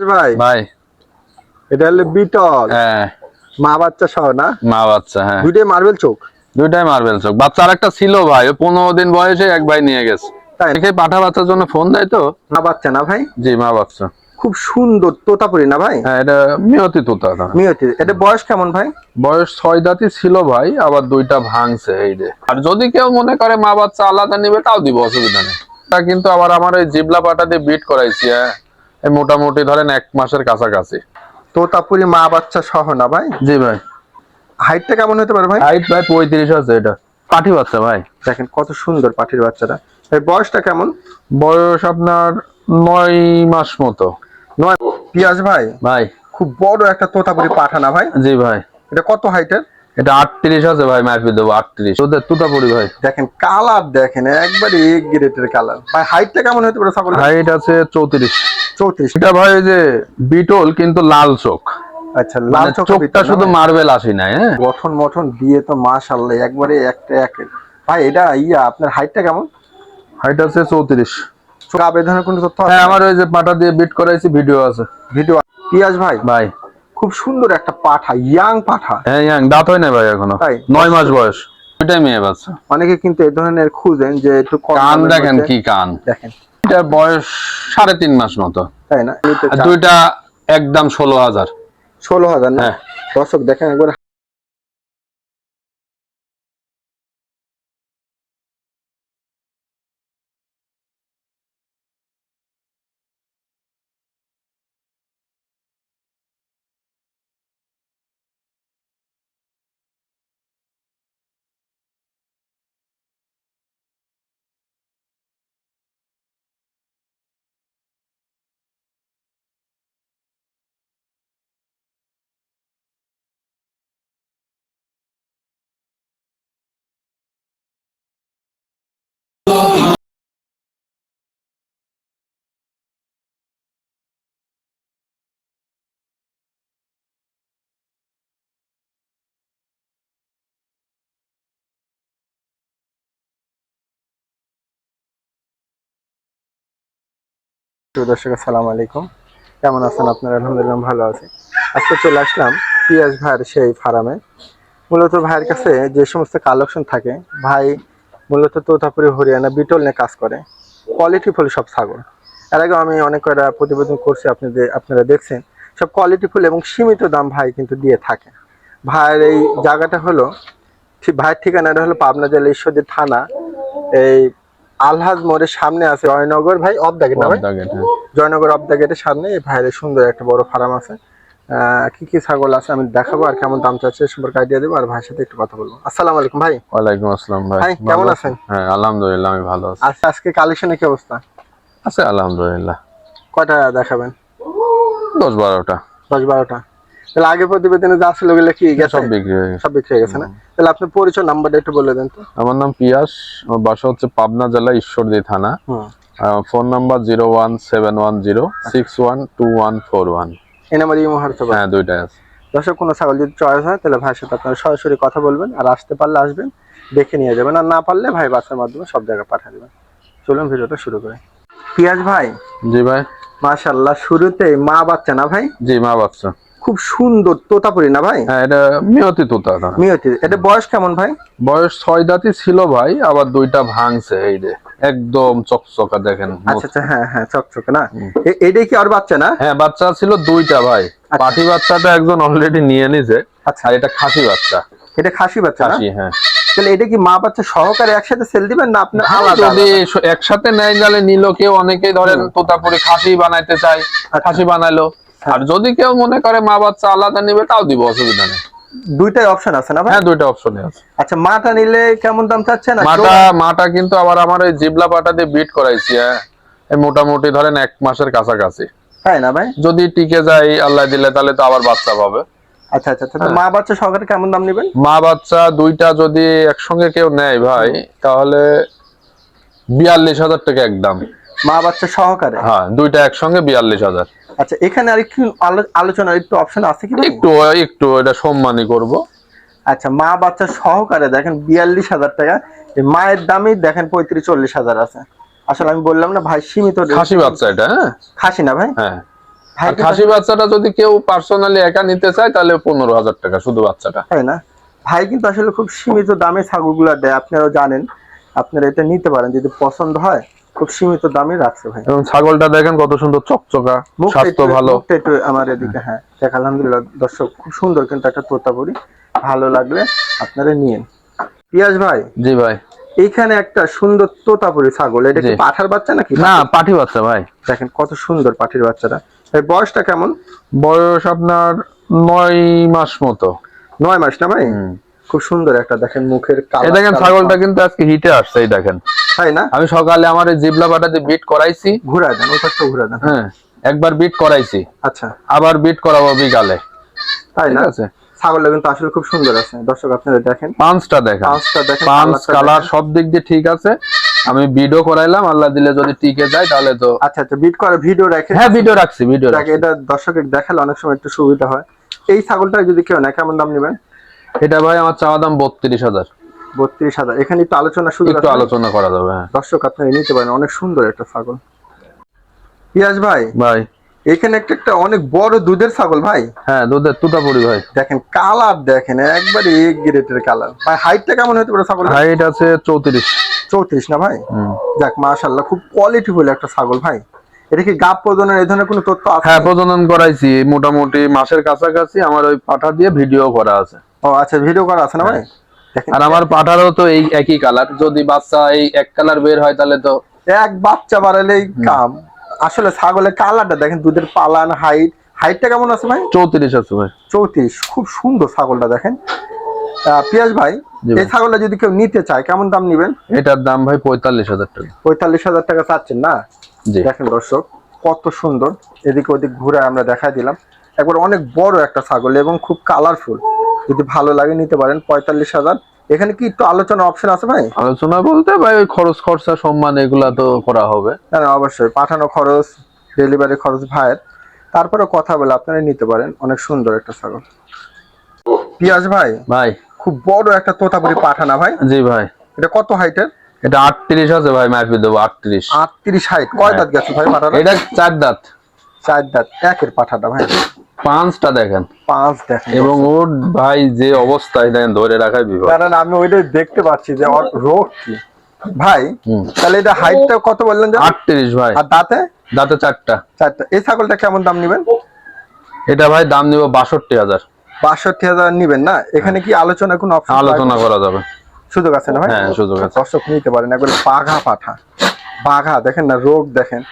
ভাই? ভাই। এটা হলো বিটল। হ্যাঁ। মা বাচ্চা সহ না? মা বাচ্চা হ্যাঁ। দুইটাই মার্বেল চোখ? দুইটাই মার্বেল চোখ। বাচ্চা আরেকটা ছিল ভাই পনেরো দিন বয়সে এক ভাই নিয়ে গেছে। তাই? দেখে পাঠা বাচ্চার জন্য ফোন দেয় তো। মা বাচ্চা না ভাই? জি মা বাচ্চা। খুব সুন্দর তোতাপুরি না ভাই? হ্যাঁ এটা মিয়তি তোতা না। মিয়তি। এটা বয়স কেমন ভাই? বয়স ছয় দাঁতই ছিল ভাই আবার দুইটা ভাঙছে এই যে। আর যদি কেউ মনে করে মা বাচ্চা আলাদা নিবে তাও দিব অসুবিধা নেই। তা কিন্তু আবার আমার ওই জিবলা পাটা দিয়ে বিট করাইছি হ্যাঁ। মোটামুটি ধরেন এক মাসের কাছাকাছি। তোতাপুরি মা বাচ্চা সহ না ভাই? জি ভাই। হাইটটা কেমন হতে পারে ভাই? হাইট ভাই পঁয়ত্রিশ আছে এটা। পাঠি বাচ্চা ভাই। দেখেন কত সুন্দর পাঠির বাচ্চাটা। এর বয়সটা কেমন? বয়স আপনার নয় মাস মতো। নয় পিয়াজ ভাই? ভাই। খুব বড় একটা তোতাপুরি পাঠা না ভাই? জি ভাই। এটা কত হাইটের এটা আটত্রিশ আছে ভাই মারপি দেবো আটত্রিশ। তোদের তুতাপুরি ভাই। দেখেন কালার দেখেন একবারে এক গ্রেটের কালার। ভাই হাইটটা কেমন হতে পারে হাইট আছে চৌত্রিশ। চৌত্রিশ। এটা ভাই ওই যে বিটল কিন্তু লাল চোখ। আচ্ছা লাল মানে চোখটা শুধু মার্বেল আসি নাই হ্যাঁ? গঠন মঠন দিয়ে তো মাশাল্লাহ একবারে একটা এক ভাই এটা ইয়া আপনার হাইটটা কেমন? হাইট আছে চৌত্রিশ। আবেদনের কোনো তথ্য হ্যাঁ আমার ওই যে পাটা দিয়ে বিট করাইছি ভিডিও আছে। ভিডিও পিয়াজ ভাই ভাই। খুব সুন্দর একটা পাঠা ইয়াং পাঠা। হ্যাঁ ইয়াং দাঁত হয় না ভাই এখনও? নয় মাস বয়স। ওইটাই মেয়ে বাচ্চা। অনেকে কিন্তু এই ধরনের খুঁজেন যে একটু কান দেখেন কি কান। দেখেন। এটার বয়স সাড়ে তিন মাস মতো তাই না। দুইটা একদম ষোলো হাজার ষোলো হাজার না হ্যাঁ। দর্শক দেখেন একবার প্রিয় দর্শক, আসসালামু আলাইকুম। কেমন আছেন আপনারা? আলহামদুলিল্লাহ ভালো আছি। আজকে চলে আসলাম পিয়াজ ভাইয়ের সেই ফার্মে। মূলত ভাইয়ের কাছে যে সমস্ত কালেকশন থাকে, ভাই মূলত তোতাপুরি, হরিয়ানা, বিটল নিয়ে কাজ করে। কোয়ালিটি ফুল সব ছাগল। এর আগে আমি অনেক কয়টা প্রতিবেদন করছি, আপনাদের, আপনারা দেখছেন। সব কোয়ালিটি ফুল এবং সীমিত দাম ভাই কিন্তু দিয়ে থাকে। ভাইয়ের এই জায়গাটা হলো, ভাইয়ের ঠিকানাটা হলো পাবনা জেলা ঈশ্বরদী থানা, এই আলহাজ মোড়ের সামনে আছে জয়নগর ভাই অফ দেখেন না ভাই? হ্যাঁ। জয়নগর অফ দ্য গেটের সামনে এই ভাইয়ের সুন্দর একটা বড় ফার্ম আছে। কি কি ছাগল আছে আমি দেখাবো আর কেমন দাম চাচ্ছে সম্পর্কে আইডিয়া দেবো আর ভাইয়ের সাথে একটু কথা বলব। আসসালামু আলাইকুম ভাই। ওয়ালাইকুম আসসালাম ভাই। ভাই, কেমন আছেন? হ্যাঁ আলহামদুলিল্লাহ আমি ভালো আছি। আজকে আজকে কালেকশনের কি অবস্থা? আছে আলহামদুলিল্লাহ। কয়টা দেখাবেন? দশ বারোটা। দশ বারোটা। তাহলে আগে প্রতিবেদনে যা ছিল ওগুলো কি গেছে? সব বিক্রি হয়ে গেছে। সব বিক্রি হয়ে গেছে না? তাহলে আপনার পরিচয় নাম্বারটা একটু বলে দেন তো। আমার নাম পিয়াস আমার বাসা হচ্ছে পাবনা জেলা ঈশ্বরদী থানা। Phone number zero one seven one zero six one two one four one. এই নাম্বার মুহূর্তে বলেন। হ্যাঁ দুইটাই আছে। দর্শক কোনো ছাগল যদি চয়েস হয় তাহলে ভাইয়ের সাথে আপনারা সরাসরি কথা বলবেন আর আসতে পারলে আসবেন দেখে নিয়ে যাবেন। আর না পারলে ভাই বাসার মাধ্যমে সব জায়গায় পাঠিয়ে দেবেন। চলুন ভিডিওটা শুরু করি। পিয়াজ ভাই জি ভাই। মাশাল্লাহ শুরুতেই মা বাচ্চা না ভাই? জি মা বাচ্চা। খুব সুন্দর তোতাপুরি না ভাই? হ্যাঁ এটা মিয়তি তোতা না। মিয়তি। এটা বয়স কেমন ভাই? বয়স ছয় দাঁতই ছিল ভাই আবার দুইটা ভাঙছে এই যে। একদম চকচকা দেখেন আচ্ছা আচ্ছা হ্যাঁ হ্যাঁ চকচকে না? এটাই কি আর বাচ্চা না? হ্যাঁ বাচ্চা ছিল দুইটা ভাই। আচ্ছা। পাঠি বাচ্চাটা একজন অলরেডি নিয়ে নিছে আচ্ছা। এটা খাসি বাচ্চা। এটা খাসি বাচ্চা খাসি হ্যাঁ। তাহলে এটা কি মা বাচ্চা সহকারে একসাথে সেল দিবেন না আপনার আলাদা যদি একসাথে নেয় গেলে নিল কেউ অনেকেই ধরেন তোতাপুরি খাসি বানাইতে চায় আচ্ছা। খাসি বানাইলো। আর যদি কেউ মনে করে মা বাচ্চা আলাদা নিবে তাও দিব অসুবিধা নেই। দুইটাই অপশন আছে না ভাই? হ্যাঁ দুইটা অপশনই আছে। আচ্ছা মাটা নিলে কেমন দাম চাচ্ছে না মাটা মাটা কিন্তু আবার আমার ওই জিবলা পাটা দিয়ে বিট করাইছি হ্যাঁ। এই মোটামুটি ধরেন এক মাসের কাছাকাছি। তাই না ভাই? যদি টিকে যায় আল্লাহ দিলে তাহলে তো আবার বাচ্চা পাবে। আচ্ছা আচ্ছা আচ্ছা মা বাচ্চা সহকারে কেমন দাম নেবেন? মা বাচ্চা দুইটা যদি একসঙ্গে কেউ নেয় ভাই তাহলে বিয়াল্লিশ হাজার টাকা একদম। মা বাচ্চা সহকারে? হ্যাঁ দুইটা একসঙ্গে বিয়াল্লিশ হাজার। আচ্ছা এখানে আর একটু আলোচনার একটু অপশন আছে কি? একটু একটু এটা সম্মানই করব। আচ্ছা মা বাচ্চা সহকারে দেখেন বিয়াল্লিশ হাজার টাকা মায়ের দামই দেখেন পঁয়ত্রিশ চল্লিশ হাজার আছে। আসলে আমি বললাম না ভাই সীমিত খাসি বাচ্চা এটা হ্যাঁ? খাসি না ভাই? হ্যাঁ। খাসি বাচ্চাটা যদি কেউ পার্সোনালি একা নিতে চায় তাহলে পনেরো হাজার টাকা শুধু বাচ্চাটা। তাই না? ভাই কিন্তু আসলে খুব সীমিত দামে ছাগলগুলো দেয় আপনারাও জানেন। আপনারা এটা নিতে পারেন যদি পছন্দ হয়। খুব সীমিত দামে রাখছে ভাই। এবং ছাগলটা দেখেন কত সুন্দর চকচকা স্বাস্থ্য ভালো। একটু আমার এদিকে হ্যাঁ দেখ আলহামদুলিল্লাহ দর্শক খুব সুন্দর কিন্তু একটা তোতাপুরি ভালো লাগলে আপনারা নিয়েন। পিয়াজ ভাই জি ভাই। এইখানে একটা সুন্দর তোতাপুরি ছাগল। এটা কি পাঠার বাচ্চা নাকি? না পাঠি বাচ্চা ভাই। দেখেন কত সুন্দর পাঠির বাচ্চাটা। ভাই বয়সটা কেমন? বয়স আপনার নয় মাস মতো। নয় মাস না ভাই? খুব সুন্দর একটা দেখেন মুখের এই দেখেন ছাগলটা কিন্তু আজকে হিটে আসছে এই দেখেন। তাই না? আমি সকালে আমার এই জিবলা বাটাতে বিট করাইছি। ঘুরা দেন ওই পাশটা ঘুরা দেন। হ্যাঁ একবার বিট করাইছি। আচ্ছা। আবার বিট করাবো বিকালে। তাই না? আছে? ছাগলটা কিন্তু আসলে খুব সুন্দর আছে। দর্শক আপনারা দেখেন। পাঁচটা দেখেন। পাঁচটা দেখেন পাঁচ কালার সব দিক দিয়ে ঠিক আছে। আমি ভিডিও করাইলাম আল্লাহ দিলে যদি টিকে যায় তাহলে তো আচ্ছা আচ্ছা বিট করে ভিডিও রেখে হ্যাঁ ভিডিও রাখছি ভিডিও দেখ এটা দর্শকের দেখালে অনেক সময় একটু সুবিধা হয়। এই ছাগলটা যদি কেউ না কেমন দাম নেবেন? এটা ভাই আমার চাওয়া দাম বত্রিশ হাজার। বত্রিশ হাজার। এখানে একটু আলোচনা সুযোগ একটু আলোচনা করা যাবে হ্যাঁ। দর্শক আপনারা নিতে পারেন। অনেক সুন্দর একটা ছাগল। পিয়াজ ভাই ভাই। এখানে একটা একটা অনেক বড় দুধের ছাগল ভাই। হ্যাঁ দুধের তুতাপুরি ভাই। দেখেন কালার দেখেন একবারে এক গ্রেটের কালার। ভাই হাইটটা কেমন হতে পারে ছাগল হাইট আছে চৌত্রিশ। চৌত্রিশ না ভাই? যাক মাশাল্লাহ খুব কোয়ালিটি বলে একটা ছাগল ভাই। এটা কি গাপ প্রদানের এই ধরনের কোনো তথ্য আছে? হ্যাঁ প্রজনন করাইছি। মোটামুটি মাসের কাছাকাছি আমার ওই পাঠা দিয়ে ভিডিও করা আছে। ও আচ্ছা ভিডিও করা আছে না ভাই? আর আমার পাঠারও তো এই একই কালার যদি বাচ্চা এই এক কালার বের হয় তাহলে তো এক বাচ্চা বাড়ালেই কাম। আসলে ছাগলের কালারটা দেখেন দুধের পালান হাইট হাইটটা কেমন আছে ভাই? চৌত্রিশ আছে ভাই। চৌত্রিশ। খুব সুন্দর ছাগলটা দেখেন। পিয়াজ ভাই এই ছাগলটা যদি কেউ নিতে চায় কেমন দাম নিবেন? এটার দাম ভাই পঁয়তাল্লিশ হাজার টাকা। পঁয়তাল্লিশ হাজার টাকা চাচ্ছেন না? দেখেন দর্শক কত সুন্দর। এদিকে ওদিক ঘুরে আমরা দেখাই দিলাম। একবার অনেক বড় একটা ছাগল এবং খুব কালারফুল যদি ভালো লাগে নিতে পারেন পঁয়তাল্লিশ হাজার। এখানে কি একটু আলোচনা অপশন আছে ভাই? আলোচনা বলতে ভাই ওই খরচ খরচা সম্মান এগুলা তো করা হবে। না না অবশ্যই। পাঠানো খরচ ডেলিভারি খরচ ভাইয়ের। তারপরে কথা বলে আপনারা নিতে পারেন। অনেক সুন্দর একটা ছাগল। পিয়াজ ভাই ভাই। খুব বড় একটা তোতাপুরি পাঠানা ভাই। জি ভাই। এটা কত হাইটের এটা আটত্রিশ আছে ভাই মাপি দেবো আটত্রিশ। আটত্রিশ হাইট কয় দাঁত গেছে ভাই পাঠাটা এটা চার দাঁত। চার দাঁত। একের পাঠাটা ভাই। পাঁচটা দেখেন। পাঁচ দেখেন। এবং ওর ভাই যে অবস্থায় দেখেন ধরে রাখাই বিপদ। কারণ আমি ওইটাই দেখতে পাচ্ছি যে ওর রোগ কি। ভাই তাহলে এটা হাইটটা কত বললেন যে? আটত্রিশ ভাই। আর দাঁতে? দাঁতে চারটা। চারটা। এই ছাগলটা কেমন দাম নিবেন? এটা ভাই দাম নিব বাষট্টি হাজার। বাষট্টি হাজার নিবেন না? এখানে কি আলোচনা কোনো অপশন আলোচনা করা যাবে। সুযোগ আছে না ভাই? হ্যাঁ, সুযোগ আছে। দর্শক নিতে পারেন। একবার বাঘা পাঠা। বাঘা দেখেন না রোগ দেখেন।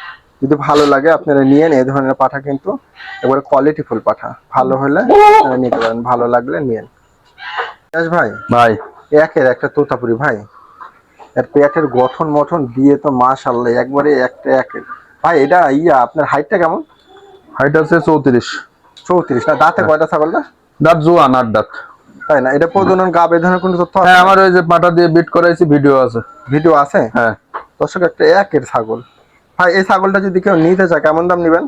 যদি ভালো লাগে আপনারা নিয়ে এই ধরনের পাঠা কিন্তু একবারে কোয়ালিটি ফুল পাঠা। ভালো হলে আপনারা নিতে পারেন ভালো লাগলে নিয়েন ভাই ভাই। একের একটা তোতাপুরি ভাই। এর পেটের গঠন মঠন দিয়ে তো মাশাল্লাহ একবারে একটা একের। ভাই এটা ইয়া আপনার হাইটটা কেমন? হাইট আছে চৌত্রিশ। চৌত্রিশ। না দাঁতে কয়টা ছাগলটা দাঁত জোয়ান আট দাঁত। তাই না? এটা প্রজনন এ ধরনের কোনো তথ্য হ্যাঁ আমার ওই যে পাটা দিয়ে বিট করাইছি ভিডিও আছে। ভিডিও আছে? হ্যাঁ। দর্শক একটা একের ছাগল। ভাই এই ছাগলটা যদি কেউ নিতে চায় কেমন দাম নেবেন?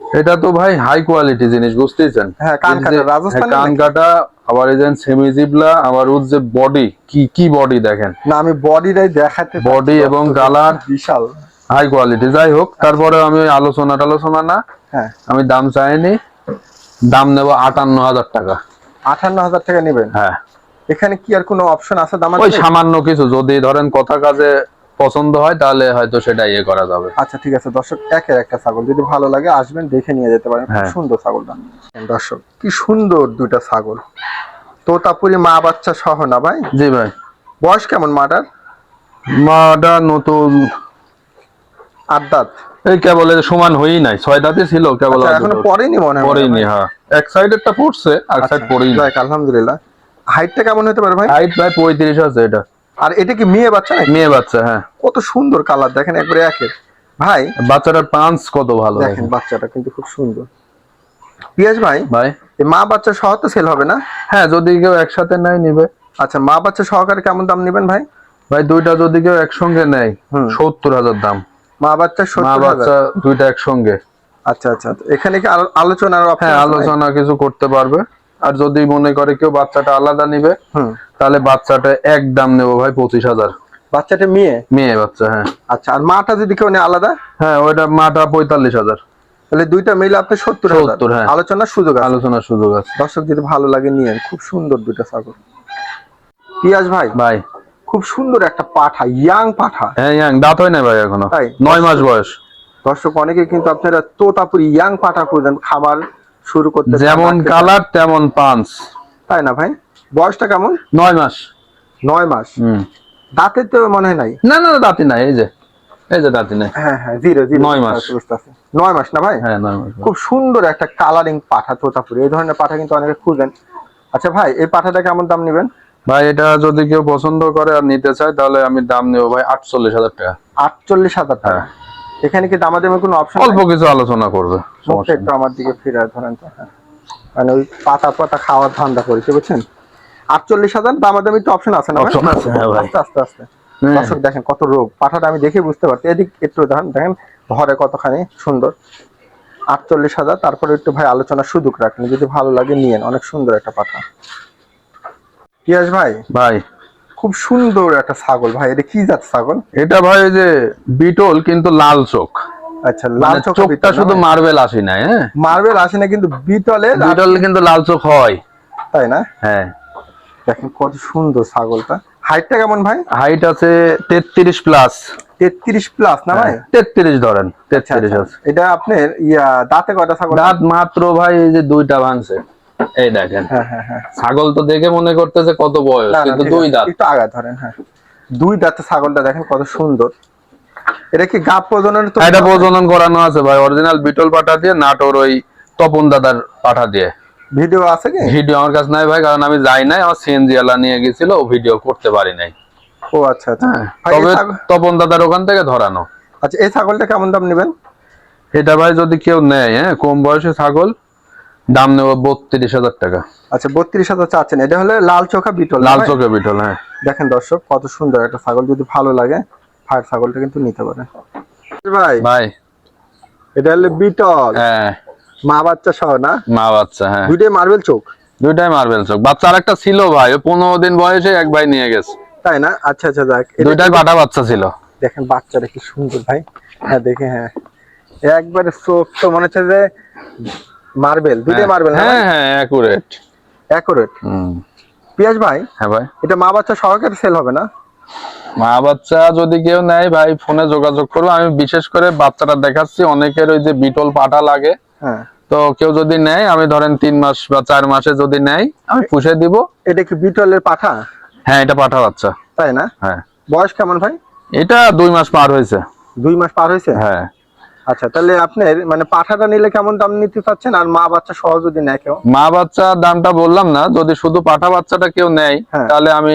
এটা তো ভাই হাই কোয়ালিটি জিনিস বুঝতেছেন? হ্যাঁ, কান কাটা, হ্যাঁ, কান কাটা আবার এই যে সেমি জিবলা আবার ওর যে বডি কি কি বডি দেখেন? না আমি বডিটাই দেখাতে বডি এবং কালার বিশাল। হাই কোয়ালিটি যাই হোক তারপরে আমি আলোচনা টালোচনা না হ্যাঁ। আমি দাম চাইনি দাম নেব আটান্ন হাজার টাকা। আঠান্ন হাজার টাকা নেবেন? হ্যাঁ। এখানে কি আর কোনো অপশন আছে দাম ওই সামান্য কিছু যদি ধরেন কথা কাজে পছন্দ হয় তাহলে হয়তো সেটা ইয়ে করা যাবে। আচ্ছা ঠিক আছে। দর্শক একের একটা ছাগল। যদি ভালো লাগে আসবেন দেখে নিয়ে যেতে পারেন। খুব হ্যাঁ। সুন্দর ছাগলটা। দর্শক কি সুন্দর দুইটা ছাগল। তোতাপুরি মা বাচ্চা সহ না ভাই? জি ভাই। বয়স কেমন মাটার? মাটা নতুন আট দাঁত। এই কেবল সমান হয়েই নাই। ছয় দাঁতে ছিল কেবল আচ্ছা, এখনও পরেনি মনে হয় পরেইনি হ্যাঁ। এক সাইডেরটা পড়ছে আর আচ্ছা, সাইড পরেই যাক, আলহামদুলিল্লাহ। হাইটটা কেমন হতে পারে ভাই? হাইট প্রায় পঁয়ত্রিশ আছে এটা। আর এটা কি মেয়ে বাচ্চা নাকি? মেয়ে বাচ্চা হ্যাঁ। কত সুন্দর কালার দেখেন একবারে একের। ভাই বাচ্চাটার পাঁচ কত ভালো দেখেন বাচ্চাটা কিন্তু খুব সুন্দর। পিয়াজ ভাই ভাই। এই মা বাচ্চা সহ তো সেল হবে না? হ্যাঁ যদি কেউ একসাথে নেয় নিবে। আচ্ছা মা বাচ্চা সহকারে কেমন দাম নেবেন ভাই? ভাই দুইটা যদি কেউ একসঙ্গে নেয়। সত্তর হাজার দাম। মা বাচ্চা মা বাচ্চা দুইটা একসঙ্গে। আচ্ছা আচ্ছা আচ্ছা। এখানে কি আলো- আলোচনার option হ্যাঁ আলোচনা কিছু করতে পারবে। আর যদি মনে করে কেউ বাচ্চাটা আলাদা নিবে তাহলে বাচ্চাটা এক দাম নেব ভাই পঁচিশ হাজার। বাচ্চাটা মেয়ে? মেয়ে বাচ্চা হ্যাঁ। আচ্ছা আর মাটা যদি কেউ নেয় আলাদা? হ্যাঁ ওইটা মাটা পঁয়তাল্লিশ হাজার। তাহলে দুইটা মিলে আপনি সত্তর হাজার। হ্যাঁ। আলোচনার সুযোগ আছে। আলোচনার সুযোগ আছে। দর্শক যদি ভালো লাগে নিয়েন। খুব সুন্দর দুইটা ছাগল। পিয়াজ ভাই ভাই। খুব সুন্দর একটা পাঠা ইয়াং পাঠা। হ্যাঁ ইয়াং দাঁত হয় না ভাই এখনও? নয় মাস বয়স। দর্শক অনেকে কিন্তু আপনারা তোতাপুরি ইয়াং পাঠা খুঁজেন খাবার শুরু করতে যেমন কালার তেমন পাঞ্চ তাই না ভাই? বয়সটা কেমন? নয় মাস। নয় মাস। দাঁতে তো মনে হয় নাই? না না দাঁতি নাই এই যে। এই যে দাঁতি নাই। হ্যাঁ হ্যাঁ জিরো জিরো নয় মাস। নয় মাস না ভাই? হ্যাঁ নয় মাস। খুব সুন্দর একটা কালারিং পাঠা তোতাপুরি। এই ধরনের পাঠা কিন্তু অনেকে খুঁজেন। আচ্ছা ভাই এই পাঠাটা কেমন দাম নেবেন? ভাই এটা যদি কেউ পছন্দ করে আর নিতে চায় তাহলে আমি দাম নেব ভাই আটচল্লিশ হাজার টাকা। আটচল্লিশ হাজার টাকা। হ্যাঁ। এখানে কি দামাদামের কোনো অপশন অল্প কিছু আলোচনা করবে সমস্যা একটু আমার দিকে ফিরে ধরেন তো হ্যাঁ। মানে ওই পাতা পাতা খাওয়ার ধান্দা করেছে বুঝছেন? আটচল্লিশ হাজার দামাদামি তো অপশন আছে না? Option আছে, হ্যাঁ ভাই। আস্তে আস্তে আস্তে। দর্শক দেখেন কত রোগ। পাঠাটা আমি দেখে বুঝতে পারছি। এদিক একটু দেখেন দেখেন ঘরে কতখানি সুন্দর। আটচল্লিশ হাজার তারপরে একটু ভাই আলোচনা সুযোগ রাখেন। যদি ভালো লাগে নিয়েন। অনেক সুন্দর একটা পাঠা। পিয়াস ভাই? ভাই। খুব সুন্দর একটা ছাগল ভাই এটা কি জাত ছাগল? এটা ভাই ওই যে বিটল কিন্তু লাল চোখ। আচ্ছা লাল মানে চোখটা শুধু মার্বেল আসি হ্যাঁ? মার্বেল আসে না কিন্তু বিটলে বিটল কিন্তু লাল চোখ হয়। তাই না? হ্যাঁ। দেখেন কত সুন্দর ছাগলটা। হাইটটা কেমন ভাই? হাইট আছে তেত্রিশ প্লাস তেত্রিশ প্লাস না ভাই? তেত্রিশ ধরেন আচ্ছা, আচ্ছা। আছে। এটা আপনার ইয়া দাঁতে কয়টা ছাগল? দাঁত মাত্র ভাই এই যে দুইটা ভাঙছে। এই দেখেন। হ্যাঁ হ্যাঁ হ্যাঁ। ছাগল তো দেখে মনে করতেছে কত বয়স কিন্তু দুই দাঁত। একটু আগা ধরেন হ্যাঁ। দুই দাঁতে ছাগলটা দেখেন কত সুন্দর। এটা কি গাপ প্রজননের তো এটা প্রজনন করানো আছে ভাই অরিজিনাল বিটল পাঠা দিয়ে নাটোর ওই তপন দাদার পাঠা দিয়ে। ভিডিও আছে কি? ভিডিও আমার কাছে নাই ভাই কারণ আমি যাই নাই আমার সিএনজি আলা নিয়ে গেছিল ও ভিডিও করতে পারি নাই। ও আচ্ছা আচ্ছা। তবে তপন দাদার ওখান থেকে ধরানো। আচ্ছা এই ছাগলটা কেমন দাম নেবেন? এটা ভাই যদি কেউ নেয় হ্যাঁ কম বয়সী ছাগল দাম নেব বত্রিশ হাজার টাকা। আচ্ছা বত্রিশ হাজার চাচ্ছেন। এটা হলে লাল চোখা বিটল লাল? চোখে বিটল হ্যাঁ। দেখেন দর্শক কত সুন্দর একটা ছাগল। যদি ভালো লাগে ফায়ার ছাগলটা কিন্তু নিতে পারেন। ভাই ভাই। এটা হলে বিটল। হ্যাঁ। মা বাচ্চা সহ না? মা বাচ্চা হ্যাঁ। দুইটাই মার্বেল চোখ? দুইটাই মার্বেল চোখ। বাচ্চা আর একটা ছিল ভাই ও পনেরো দিন বয়সে এক ভাই নিয়ে গেছে। তাই না? আচ্ছা আচ্ছা যাক। দুইটাই পাটা বাচ্চা ছিল। দেখেন বাচ্চাটা কি সুন্দর ভাই। হ্যাঁ দেখে হ্যাঁ। একবারে চোখ তো মনে হচ্ছে যে মার্বেল দুইটাই মার্বেল হ্যাঁ হ্যাঁ অ্যাকুরেট অ্যাকুরেট হুম। পিয়াজ ভাই? হ্যাঁ ভাই। এটা মা বাচ্চা সহকারে সেল হবে না? মা বাচ্চা যদি কেউ নেয় ভাই ফোনে যোগাযোগ করবে। আমি বিশেষ করে বাচ্চাটা দেখাচ্ছি অনেকের ওই যে বিটল পাটা লাগে। হ্যাঁ। তো কেউ যদি নেয় আমি ধরেন তিন মাস বা চার মাসে যদি নেয় আমি পুষে দিব। এটা কি বিটলের পাঠা? হ্যাঁ এটা পাঠা বাচ্চা। তাই না? হ্যাঁ। বয়স কেমন ভাই? এটা দুই মাস পার হয়েছে। দুই মাস পার হয়েছে? হ্যাঁ। আচ্ছা তাহলে আপনার মানে পাঠাটা নিলে কেমন দাম নিতে চাচ্ছেন? আর মা বাচ্চা সহ যদি নেয় কেউ? মা বাচ্চা দামটা বললাম না যদি শুধু পাঠা বাচ্চাটা কেউ নেয় হ্যাঁ। তাহলে আমি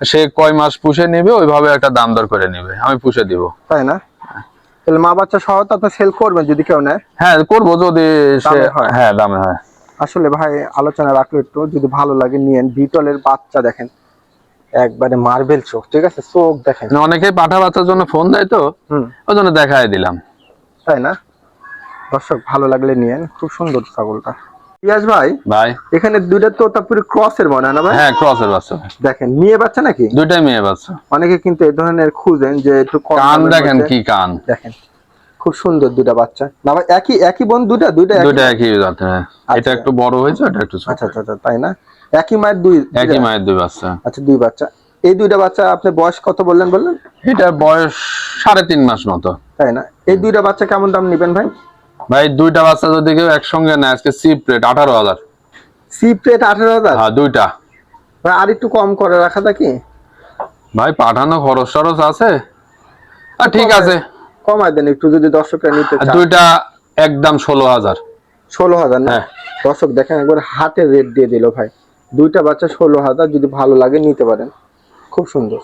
সে কয় মাস পুষে নিবে ওইভাবে একটা দাম দর করে নিবে আমি পুষে দিব। তাই না? তাহলে মা বাচ্চা সহ তো আপনি সেল করবেন যদি কেউ নেয়। হ্যাঁ করব যদি সে হ্যাঁ। দামে হয়। আসলে ভাই আলোচনা রাখল একটু যদি ভালো লাগে নিয়েন। বিটলের বাচ্চা দেখেন একবারে মার্বেল চোখ ঠিক আছে? চোখ দেখেন। অনেকেই পাঠা বাচ্চার জন্য ফোন দেয় তো ওই জন্য দেখাই দিলাম। তাই না? দর্শক ভালো লাগলে নিয়েন। খুব সুন্দর ছাগলটা। পিয়াজ ভাই ভাই। এখানে দুইটা তোতাপুরি ক্রসের মনে হয় না ভাই? হ্যাঁ ক্রসের বাচ্চা। দেখেন মেয়ে বাচ্চা নাকি? দুইটাই মেয়ে বাচ্চা। অনেকে কিন্তু এই ধরনের খুঁজেন যে একটু কান দেখেন কি কান। দেখেন খুব সুন্দর দুইটা বাচ্চা। না ভাই একই একই বোন দুইটা? দুইটা দুইটা একই জাতের হ্যাঁ। এটা আচ্ছা। একটু বড় হয়েছে এটা একটু ছোট। আচ্ছা আচ্ছা আচ্ছা, তাই না? একই মায়ের দুই একই মায়ের দুই বাচ্চা। আচ্ছা দুই বাচ্চা। এই দুইটা বাচ্চা আপনি বয়স কত বললেন বললেন? এটা বয়স সাড়ে তিন মাস মতো। তাই না? এই দুইটা বাচ্চা কেমন দাম নেবেন ভাই? ভাই দুইটা বাচ্চা যদি কেউ একসঙ্গে নেয় আজকে সিপ রেট আঠারো হাজার। সি প্লেট আঠারো হাজার? হ্যাঁ দুইটা। ভাই আর একটু কম করে রাখা থাকি ভাই পাঠানো খরচ টরচ আছে? আর ঠিক আছে। কমায় দেন একটু যদি দর্শকরা নিতে চান। দুইটা একদম ষোলো হাজার। ষোলো হাজার না? হ্যাঁ। দর্শক দেখেন একবার হাতে রেট দিয়ে দিল ভাই। দুইটা বাচ্চা ষোলো হাজার যদি ভালো লাগে নিতে পারেন। খুব সুন্দর।